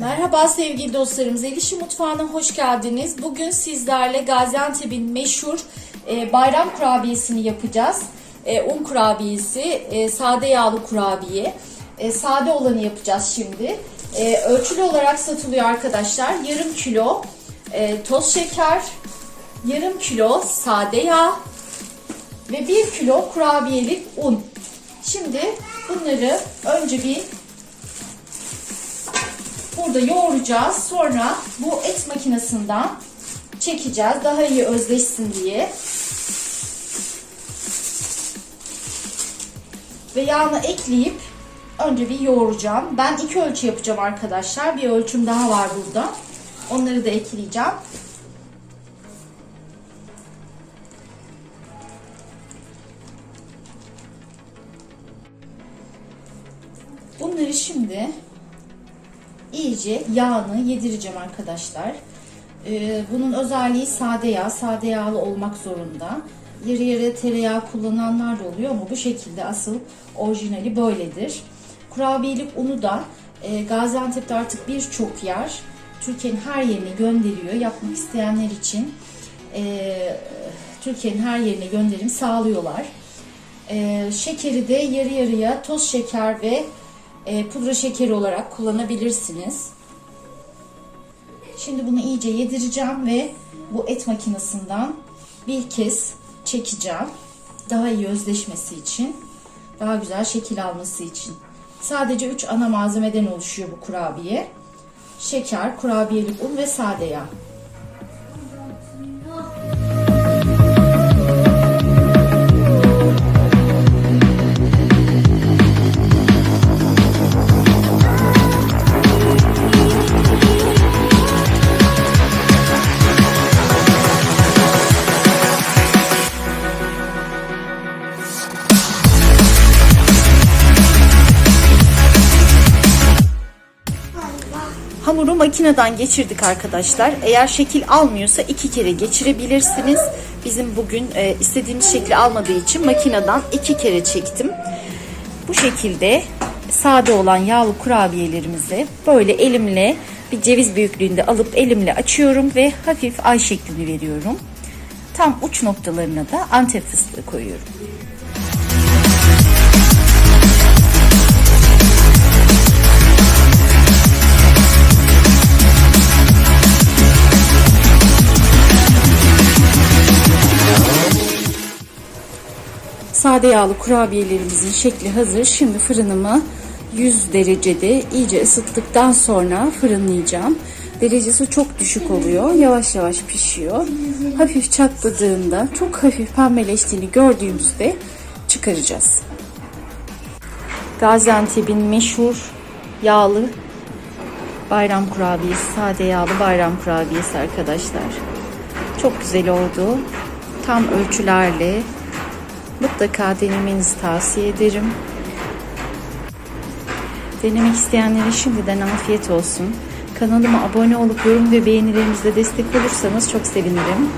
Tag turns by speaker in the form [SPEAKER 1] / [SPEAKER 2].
[SPEAKER 1] Merhaba sevgili dostlarımız. Elişi Mutfağı'na hoş geldiniz. Bugün sizlerle Gaziantep'in meşhur e, bayram kurabiyesini yapacağız. E, un kurabiyesi, e, sade yağlı kurabiye. E, sade olanı yapacağız şimdi. E, ölçülü olarak satılıyor arkadaşlar. Yarım kilo e, toz şeker, yarım kilo sade yağ ve bir kilo kurabiyelik un. Şimdi bunları önce bir burada yoğuracağız. Sonra bu et makinesinden çekeceğiz. Daha iyi özleşsin diye. Ve yağını ekleyip önce bir yoğuracağım. Ben iki ölçü yapacağım arkadaşlar. Bir ölçüm daha var burada. Onları da ekleyeceğim. Bunları şimdi iyice yağını yedireceğim arkadaşlar. Ee, bunun özelliği sade yağ, sade yağlı olmak zorunda. Yarı yarı tereyağı kullananlar da oluyor ama bu şekilde asıl orijinali böyledir. Kurabiyelik unu da e, Gaziantep'te artık birçok yer Türkiye'nin her yerine gönderiyor. Yapmak isteyenler için e, Türkiye'nin her yerine gönderim sağlıyorlar. E, şekeri de yarı yarıya toz şeker ve e, pudra şekeri olarak kullanabilirsiniz. Şimdi bunu iyice yedireceğim ve bu et makinesinden bir kez çekeceğim. Daha iyi özleşmesi için, daha güzel şekil alması için. Sadece 3 ana malzemeden oluşuyor bu kurabiye. Şeker, kurabiyelik un ve sade yağ. Hamuru makineden geçirdik arkadaşlar. Eğer şekil almıyorsa iki kere geçirebilirsiniz. Bizim bugün e, istediğimiz şekli almadığı için makineden iki kere çektim. Bu şekilde sade olan yağlı kurabiyelerimizi böyle elimle bir ceviz büyüklüğünde alıp elimle açıyorum ve hafif ay şeklini veriyorum. Tam uç noktalarına da antep fıstığı koyuyorum. Sade yağlı kurabiyelerimizin şekli hazır. Şimdi fırınımı 100 derecede iyice ısıttıktan sonra fırınlayacağım. Derecesi çok düşük oluyor. Yavaş yavaş pişiyor. Hafif çatladığında çok hafif pembeleştiğini gördüğümüzde çıkaracağız. Gaziantep'in meşhur yağlı bayram kurabiyesi, sade yağlı bayram kurabiyesi arkadaşlar. Çok güzel oldu. Tam ölçülerle Mutlaka denemenizi tavsiye ederim. Denemek isteyenlere şimdiden afiyet olsun. Kanalıma abone olup yorum ve beğenilerinizle destek olursanız çok sevinirim.